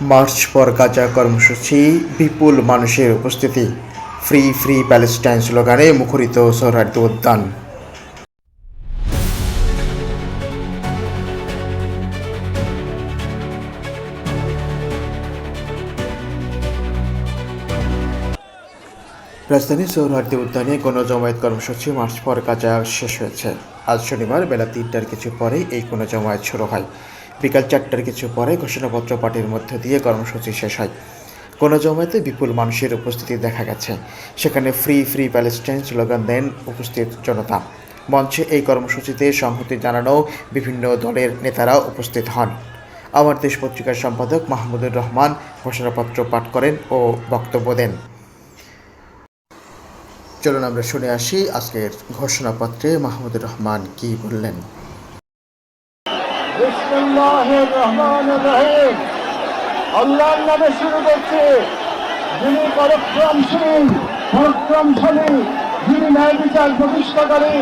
March পর গাজা কর্মসূচি, বিপুল মানুষের উপস্থিতি, ফ্রি ফ্রি প্যালেস্টাইন স্লোগানে মুখরিত সোহরার্দি উদ্যান। রাজধানীর সৌরহার্দি উদ্যানে গণজমায়েত কর্মসূচি মার্চ পর গাজা শেষ হয়েছে। আজ শনিবার বেলা তিনটার কিছু পরে এই গণজমায়েত শুরু হয়। বিকাল চারটার কিছু পরে ঘোষণাপত্র পাঠের মধ্য দিয়ে কর্মসূচি শেষ হয়। গণজমায়েতে বিপুল মানুষের উপস্থিতি দেখা গেছে। সেখানে ফ্রি ফ্রি প্যালেস্টাইন স্লোগান দেন উপস্থিত জনতা। মঞ্চে এই কর্মসূচিতে সংহতি জানানো বিভিন্ন দলের নেতারা উপস্থিত হন। আমার দেশ পত্রিকার সম্পাদক মাহমুদুর রহমান ঘোষণাপত্র পাঠ করেন ও বক্তব্য দেন। চলুন আমরা শুনে আসি আজকের ঘোষণাপত্রে মাহমুদুর রহমান কি বললেন। আল্লাহর নামে শুরু করছে। যিনি পরক্রমশীল পরক্রমশালী যিনি ন্যায় বিচার প্রতিষ্ঠাকারী,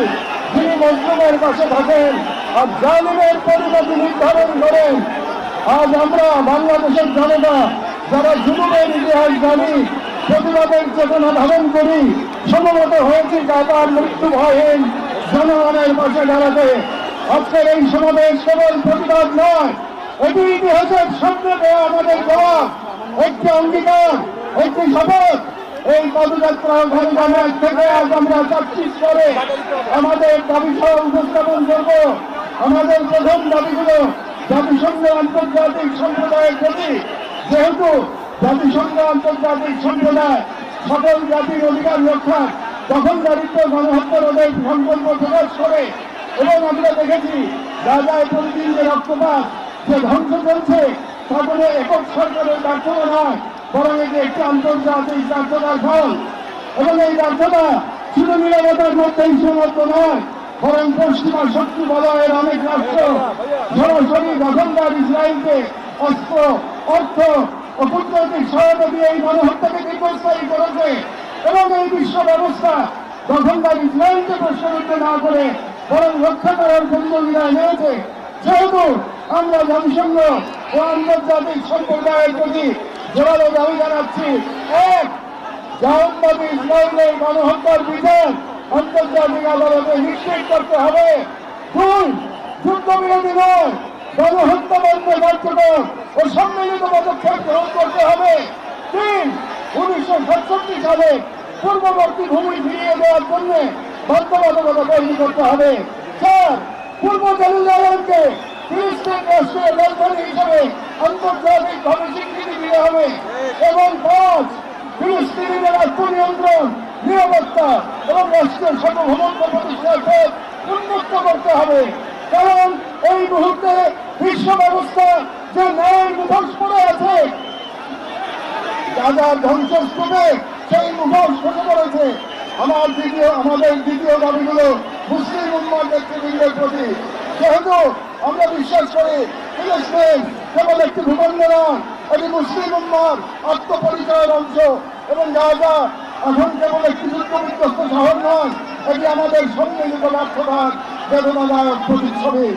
যিনি মজলুমের পাশে থাকেন আর জালিমের পরিণতি নির্ধারণ করেন। আজ আমরা বাংলাদেশের জনতা, যারা জুলুমের ইতিহাস জানি, প্রতিবাদের চেতনা ধারণ করি, সমবেত হয়েছি কাতার মৃত্যু ভয়হীন জনগণের পাশে দাঁড়াতে আজকের এই সমাবেশ কেবল প্রতিবাদ নয়, এটি ইতিহাসের সামনে দেওয়া আমাদের জবাব। একটি অঙ্গীকার, একটি শপথ, এই পদযাত্রা ঘরগামের থেকে আজ আমরা চাচ্ছিস করে আমাদের দাবি সহ উপস্থাপন করব। আমাদের প্রথম দাবিগুলো জাতিসংঘ আন্তর্জাতিক সম্প্রদায়ের প্রতি। যেহেতু জাতিসংঘ আন্তর্জাতিক সম্প্রদায় সকল জাতির অধিকার রক্ষা তখন দারিদ্র গণহত্যা রোধের সংকল্প প্রকাশ করে এবং আমরা দেখেছি রাজা প্রতিদিন যে রক্তপাত যে ধ্বংস চলছে তা কোনো একক সরকারের ব্যর্থতা নয়, বরং এটি একটি আন্তর্জাতিক ব্যর্থতার ফল। এবং এই ব্যর্থতা শুধু নিরাপত্তার মধ্যেই সীমাবদ্ধ নয়, বরং পশ্চিমা শক্তি বলয়ের অনেক রাষ্ট্র, সরাসরি দখলদার ইসরায়েলকে অস্ত্র, অর্থ ও কূটনৈতিক সহায়তা দিয়ে এই গণহত্যাকে দীর্ঘস্থায়ী করেছে। এবং এই বিশ্ব ব্যবস্থা দখলদার ইসরায়েলকে প্রশ্নবিদ্ধ না করে বরং রক্ষা করার পরিকল্পনায় নিয়েছে যেহেতু আমরা জাতিসংঘ ও আন্তর্জাতিক সম্প্রদায়ের প্রতি জোরালো দাবি জানাচ্ছি, এক জাহান্নাবী ইসরায়েলের গণহত্যার বিচার আন্তর্জাতিক আদালতে নিশ্চিত করতে হবে। দুই যুদ্ধবিরোধী নয়, গণহত্যা বন্ধ কার্যকর ও সম্মিলিত পদক্ষেপ গ্রহণ করতে হবে। তিন, উনিশশো সাতষট্টি সালে পূর্ববর্তী ভূমি ফিরিয়ে দেওয়ার জন্য বাধ্যবাধকতা হবে দিতে হবে এবং রাষ্ট্রের সার্বভৌমত্ব প্রতিষ্ঠার পথ করতে হবে। কারণ এই মুহূর্তে বিশ্ব ব্যবস্থা যে ন্যায় মুখোশ পড়ে আছে রাজার ধ্বংসস্তূপে সেই মুখোশ খসে পড়েছে। আমার দ্বিতীয়, আমাদের দ্বিতীয় দাবিগুলো মুসলিম উম্মার নেতৃবৃন্দের প্রতি। যেহেতু আমরা বিশ্বাস করি ফিলিস্তিন কেবল একটি ভূখণ্ড নয়, এটি মুসলিম উম্মার আত্মপরিচয়ের অংশ এবং গাজা এখন কেবল একটি যুদ্ধ বিধ্বস্ত শহর নয়, এটি আমাদের সম্মিলিত ব্যর্থতার বেদনাদায়ক প্রতিচ্ছবি।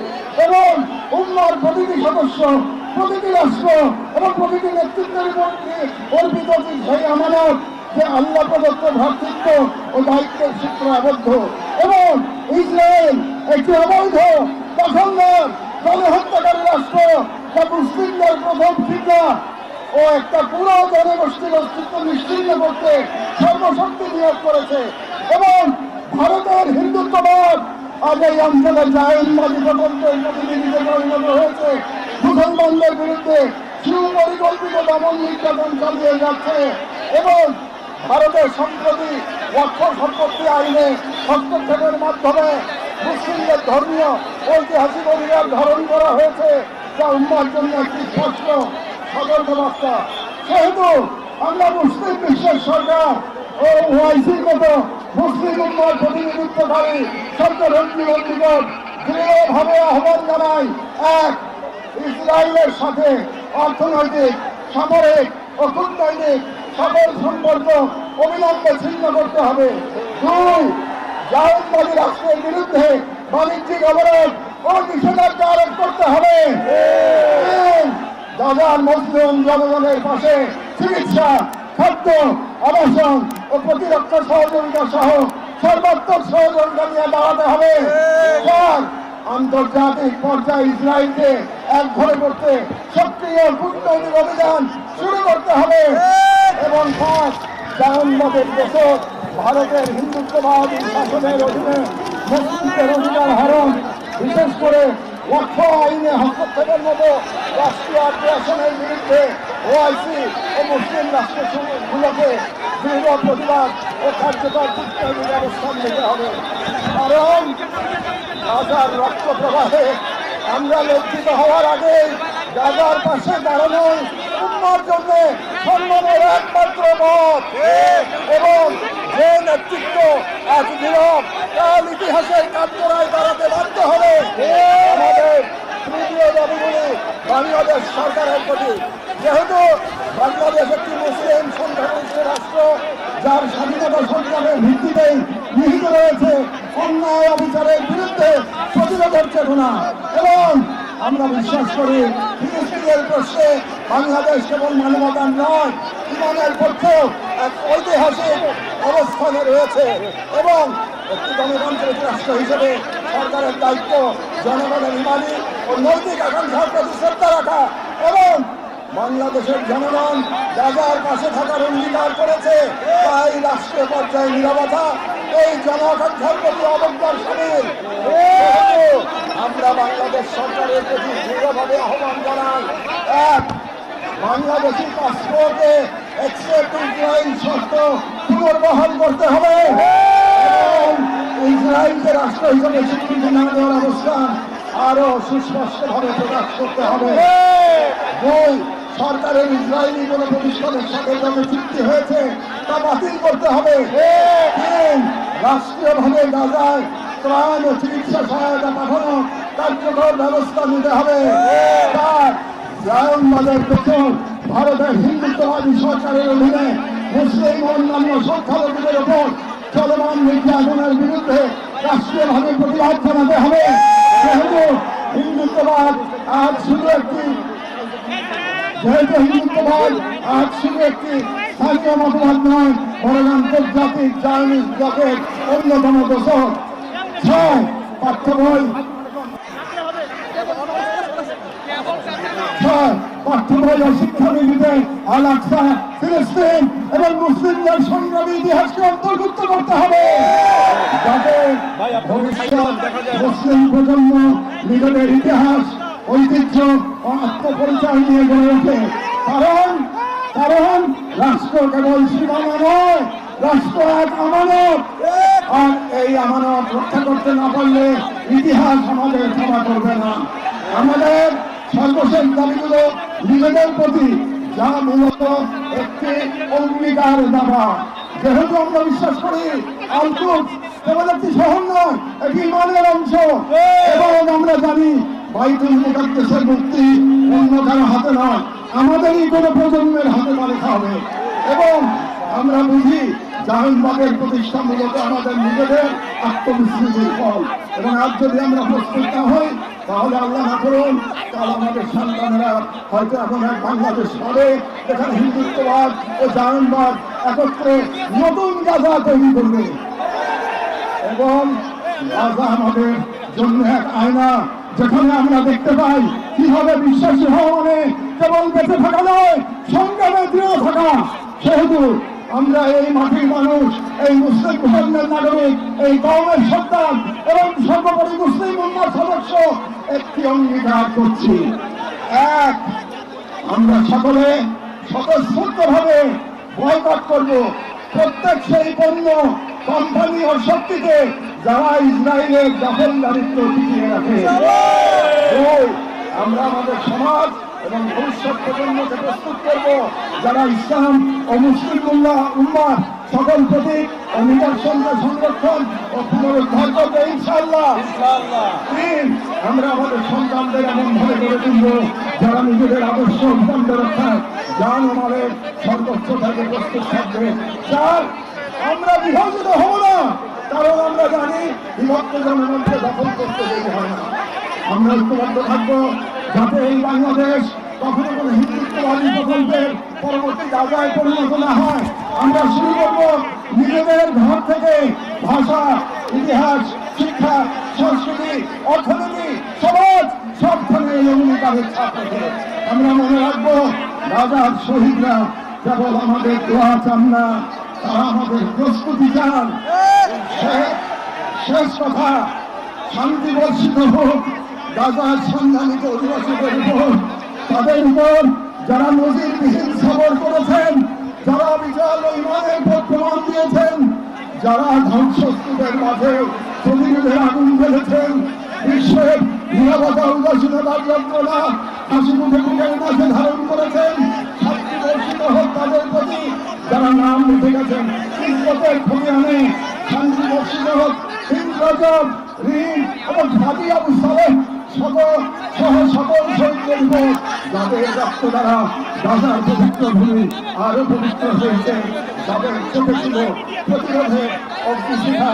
এবং উন্মার প্রতিটি সদস্য, প্রতিটি রাষ্ট্র এবং প্রতিটি নেতৃত্বের অর্পিত সেই আমানত যে আল্লাহ প্রদত্ত ভ্রাতৃত্ব ও দায়িত্বের সূত্র আবদ্ধ। এবং ইসরায়েল একটি অবৈধ দখলদার গণহত্যাকারী রাষ্ট্র যা মুসলিমদের প্রথম ঠিকা ও একটা পুরো জনগোষ্ঠীর অস্তিত্ব নিশ্চিন্ন করতে সর্বশক্তি নিয়োগ করেছে। এবং ভারতের হিন্দুত্ববাদ আজ এই অঞ্চলের জায়নবাদী প্রকল্পের প্রতিনিধিতে পরিণত হয়েছে। মুসলমানদের বিরুদ্ধে সুপরিকল্পিত দমন নির্যাতন চালিয়ে যাচ্ছে। এবং ভারতের সম্প্রতি অর্থ সম্পত্তি আইনে হস্তক্ষেপের মাধ্যমে মুসলিমদের ধর্মীয়, ঐতিহাসিক অধিকার ধারণ করা হয়েছে, যা উন্মার জন্য একটি স্পষ্ট সতর্কবার্তা। সেহেতু আমরা মুসলিম বিশ্বের সরকার ও ওয়াইসির মতো মুসলিম উম্মার প্রতিনিধিত্বকারী সরকারন্ত্রীর নিকট দৃঢ়ভাবে আহ্বান জানাই এক ইসরায়েলের সাথে অর্থনৈতিক, সামরিক ও কূটনৈতিক সকল সম্পর্ক অবিলম্বে ছিন্ন করতে হবে। দুই জায়নবাদী রাষ্ট্রের বিরুদ্ধে বাণিজ্যিক অবরোধ ও নিষেধাজ্ঞা আরোপ করতে হবে। গাজার মুসলিম জনগণের পাশে চিকিৎসা, খাদ্য, আবাসন ও প্রতিরক্ষা সহযোগিতা সহ সর্বাত্মক সহযোগিতা নিয়ে দাঁড়াতে হবে। আন্তর্জাতিক পর্যায়ে ইসরায়েলকে এক ঘরে করতে সক্রিয় কূটনৈতিক অভিযান শুরু করতে হবে। এবং পাঁচ জাহান্নাতের দেশে ভারতের হিন্দুত্ববাদী শাসনের অধীনে মুসলিমদের অধিকার হরণ, বিশেষ করে লক্ষ আইনে হস্তক্ষেপের মতো রাষ্ট্রীয় আগ্রাসনের বিরুদ্ধে ওআইসি ও মুসলিম রাষ্ট্রগুলোকে দৃঢ় প্রতিবাদ ও কার্যকর কূটনৈতিক অবস্থান নিতে হবে। কারণ গাজার রক্ত প্রবাহে আমরা লজ্জিত হওয়ার আগে গাজার পাশে দাঁড়ানো উন্মার জন্য সম্মানের একমাত্র পথ। এবং যে নেতৃত্ব আজ নীরব, কাল ইতিহাসের কার্যরায় দাঁড়াতে বাধ্য হবে, আমাদের তৃতীয় দাবিগুলি বাংলাদেশ সরকারের প্রতি। যেহেতু বাংলাদেশ একটি মুসলিম সংখ্যাগরিষ্ঠ রাষ্ট্র, যার স্বাধীনতা সংগ্রামের ভিত্তিতেই নিহিত রয়েছে অন্যায় অবিচারের বিরুদ্ধে প্রতিরোধের চেতনা। এবং আমরা বিশ্বাস করি ফিলিস্তিনের প্রশ্নে বাংলাদেশ কেবল মানবতার নয় ইমানের পক্ষেও এক ঐতিহাসিক অবস্থানে রয়েছে এবং একটি গণতান্ত্রিক রাষ্ট্র হিসেবে সরকারের দায়িত্ব, জনগণের ইমানি ও নৈতিক আকাঙ্ক্ষার প্রতি শ্রদ্ধা রাখা এবং বাংলাদেশের জনগণ গাজার পাশে থাকার অঙ্গীকার করেছে। তাই রাষ্ট্রীয় পর্যায়ে নিরাপত্তা, এই জন আকাঙ্ক্ষার প্রতি অবজ্ঞার সামিল। আমরা বাংলাদেশ সরকারের প্রতি দৃঢ়ভাবে আহ্বান জানাই, এক, বাংলাদেশি পাসপোর্টে এক্সেপ্ট ইসরায়েল শর্ত পুনর্বহাল করতে হবে। ইসরায়েলকে রাষ্ট্র হিসেবে স্বীকৃতি না দেওয়ার অবস্থান আরও সুস্পষ্টভাবে প্রকাশ করতে হবে। দুই সরকারের ইসরায়েলি কোনো প্রতিষ্ঠানের সাথে যত চুক্তি হয়েছে, তা বাতিল করতে হবে। রাষ্ট্রীয়ভাবে গাজায় ত্রাণ ও চিকিৎসা সহায়তা পাঠানো কার্যকর ব্যবস্থা নিতে হবে। চার, জায়নবাদের পেছন ভারতের হিন্দুত্ববাদী সরকারের অধীনে মুসলিম অন্যান্য সংখ্যালঘুদের ওপর চলমান নির্যাতনের বিরুদ্ধে রাষ্ট্রীয়ভাবে প্রতিবাদ জানাতে হবে। যেহেতু হিন্দুত্ববাদ আজ শুধু একটি যেহেতু হিন্দুত্ববাদ আজ শুধু একটি স্থানীয় মতবাদ নয় বরং আন্তর্জাতিক জার্নিস ব্লকের অন্যতম দোষক। ছয় পাঠ্য বই ছয় পাঠ্য বই ও শিক্ষানীতিতে আল আকসা ফিলিস্তিন এবং মুসলিমদের সংগ্রামী ইতিহাসকে অন্তর্ভুক্ত করতে হবে। যাতে ভবিষ্যৎ মুসলিম প্রজন্ম নিজেদের ইতিহাস ঐতিহ্য ও আত্মপরিচয় নিয়ে গড়ে ওঠে। কারণ কারণ রাষ্ট্র কেবল সীমানা নয় রাষ্ট্র এক আমানত। আর এই আমানত রক্ষা করতে না পারলে ইতিহাস আমাদের ক্ষমা করবে না। আমাদের সর্বশেষ দাবিগুলো নিজেদের প্রতি যা মূলত একটি অঙ্গীকার দাবা। যেহেতু আমরা বিশ্বাস করি আলকুট কেবল একটি শহর নয় এটি ইমানের অংশ। এবং আমরা জানি বাইতুল মুকাদ্দেসের মুক্তি অন্য কারও হাতে নয়, আমাদেরই কোনো প্রজন্মের হাতে লেখা হবে। এবং আমরা বুঝি জাহানবাগের প্রতিষ্ঠা মূলত আমাদের নিজেদের আত্মবিস্মৃতির ফল। এবং আজ যদি আমরা প্রস্তুত না হই, তাহলে আল্লাহ না করুন কাল আমাদের সন্তানেরা হয়তো এখন এক বাংলাদেশ হবে এখানে হিন্দুত্ববাদ ও জাহানবাদ একত্রে নতুন গাজা তৈরি করবে। এবং রাজা আমাদের আয়না যেখানে আমরা দেখতে পাই কীভাবে বিশ্বাসী হওয়া মানে কেবল বেঁচে থাকা নয়, সংগ্রামে দৃঢ় থাকা। সেহেতু আমরা এই মাটির মানুষ, এই মুসলিম ধর্মের নাগরিক, এই কমের সন্তান এবং সর্বোপরি মুসলিম উন্মার সদস্য একটি অঙ্গীকার করছি। এক, আমরা সকলে স্বতঃস্ফূর্তভাবে বয়কট করব। প্রত্যেক সেই পণ্য কোম্পানি ও শক্তিকে যারা ইসরায়েলের দখলদারিত্ব টিকিয়ে রাখে। আমরা আমাদের সমাজ এবং ভবিষ্যৎ প্রজন্মকে প্রস্তুত করব যারা ইসলাম ও মুসলিম উল্লাহ উম্মার সকল প্রতীক ও সংরক্ষণ ও পুনরুদ্ধার করবে ইনশাআল্লাহ। তিন, আমরা আমাদের সন্তানদের এমন ভাবে গড়ে তুলব যারা নিজেদের আদর্শ অভিযান রক্ষায় যান আমাদের সর্বোচ্চ থেকে প্রস্তুত থাকবে। চার আমরা বিভাজিত হব না, কারণ আমরা জানি বিভক্ত জনগণকে দখল করতে দেরি হয় না। আমরা ঐক্যবদ্ধ থাকব, যাতে এই বাংলাদেশ কখনো কোনো হিন্দুত্ববাদী প্রকল্পের পরবর্তী জায়গায় পরিণত না হয়। আমরা শুরু করব নিজেদের ঘর থেকে ভাষা, ইতিহাস, শিক্ষা, সংস্কৃতি, অর্থনীতি, সমাজ সবখানে এগুলি তাদের ছাপ আমরা মনে রাখব, রাজার শহীদরা কেবল আমাদের দোয়া চান না তারা আমাদের প্রস্তুতি চান শেষ- শেষ কথা শান্তি বর্ষিত হোক গাজার সংগ্রামিত অধিবাসীদের উপর তাদের উপর যারা নদীর নজিরবিহীন সবর করেছেন যারা বিশাল ও ইমানের প্রমাণ দিয়েছেন যারা ধ্বংসস্তূপের মাঝে প্রতিরোধের আগুন ফেলেছেন বিশ্বের নিরাপত্তা উদাসীনতার যন্ত্রণা হাসি মুখে যাদের রক্ত দ্বারা গাজার পবিত্র ভূমি আরও পবিত্র হয়েছে। যাদের চোখে ছিল প্রতিরোধের অগ্নিশিখা।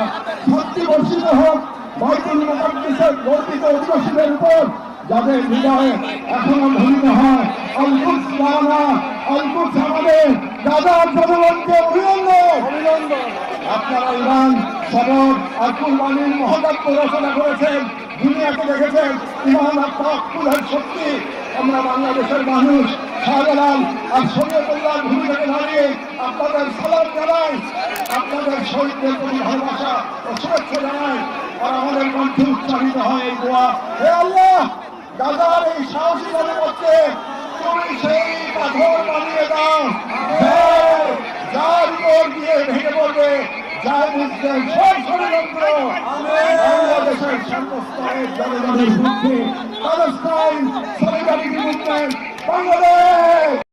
শক্তি বর্ষিত হোক, বাইতুল মুকাদ্দিসের গর্বিত অধিবাসীদের উপর যাদের হৃদয়ে এখনও ধন্য হয়। অল্পুত লানা অল্পুত আমাদের গাজার জনগণকে অভিনন্দন। অভিনন্দন। আপনারা ইরান সবর আর কুরবানির মহতাত্ম রচনা করেছেন। দেখেছেন ইমান তাকুলের শক্তি, আমরা বাংলাদেশের মানুষ শাহজালাল আর শরীয়তুল্লাহ ভূমি থেকে দাঁড়িয়ে আপনাদের সালাম জানাই, আপনাদের শহীদদের প্রতি ভালোবাসা ও শুভেচ্ছা জানাই, আর আমাদের কণ্ঠে উচ্চারিত হয় এই দোয়া। হে আল্লাহ গাজার এই সাহসী জনপদকে তুমি সেই পাথর বানিয়ে দাও যে যার উপর দিয়ে ভেঙে পড়বে যার মধ্যে সব ষড়যন্ত্র বাংলাদেশের সর্বস্তরের জনগণের বিরুদ্ধে পাকিস্তান সলিডারিটি মুভমেন্ট বাংলাদেশ!